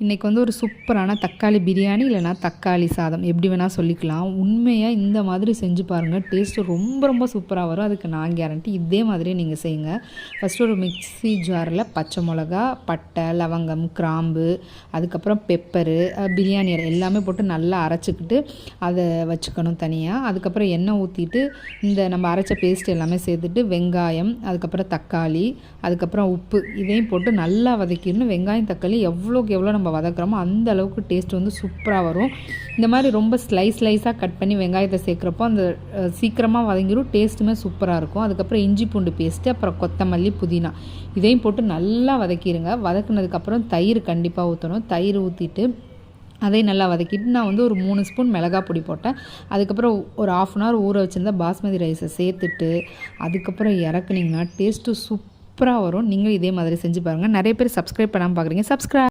இன்றைக்கி வந்து ஒரு சூப்பரான தக்காளி பிரியாணி இல்லைனா தக்காளி சாதம். எப்படி வேணால் சொல்லிக்கலாம். உண்மையாக இந்த மாதிரி செஞ்சு பாருங்கள் டேஸ்ட்டு ரொம்ப ரொம்ப சூப்பராக வரும். அதுக்கு நான் கேரண்டி இதே மாதிரியே நீங்கள் செய்யுங்க. ஃபஸ்ட்டு ஒரு மிக்ஸி ஜாரில் பச்சை மிளகா பட்டை லவங்கம் கிராம்பு அதுக்கப்புறம் பெப்பரு பிரியாணி எல்லாமே போட்டு நல்லா அரைச்சிக்கிட்டு அதை வச்சுக்கணும் தனியாக அதுக்கப்புறம் எண்ணெய் ஊற்றிட்டு இந்த நம்ம அரைச்ச பேஸ்ட் எல்லாமே சேர்த்துட்டு வெங்காயம் அதுக்கப்புறம் தக்காளி அதுக்கப்புறம் உப்பு இதையும் போட்டு நல்லா வதக்கிடணும். வெங்காயம் தக்காளி எவ்வளோக்கு எவ்வளோ நம்ம நம்ம வதக்குறோமோ அந்த அளவுக்கு டேஸ்ட் வந்து சூப்பராக வரும். இந்த மாதிரி ரொம்ப ஸ்லைஸ் ஸ்லைஸாக கட் பண்ணி வெங்காயத்தை சேர்க்குறப்போ அந்த சீக்கிரமாக வதங்கிடும் டேஸ்ட்டுமே சூப்பராக இருக்கும். அதுக்கப்புறம் இஞ்சி பூண்டு பேஸ்ட்டு அப்புறம் கொத்தமல்லி புதினா. இதையும் போட்டு நல்லா வதக்கிடுங்க வதக்குனதுக்கப்புறம் தயிர் கண்டிப்பாக ஊற்றணும் தயிர் ஊற்றிட்டு அதையும் நல்லா வதக்கிட்டு நான் வந்து ஒரு மூணு ஸ்பூன் மிளகா பொடி போட்டேன். அதுக்கப்புறம் ஒரு ஆஃப் அன் ஹவர் ஊற வச்சுருந்தா பாஸ்மதி ரைஸை சேர்த்துட்டு அதுக்கப்புறம் இறக்குனிங்கன்னா டேஸ்ட்டு சூப்பராக வரும். நீங்களும் இதே மாதிரி செஞ்சு பாருங்கள் நிறைய பேர் சப்ஸ்கிரைப் பண்ணாமல் பார்க்குறீங்க சப்ஸ்கிரைப்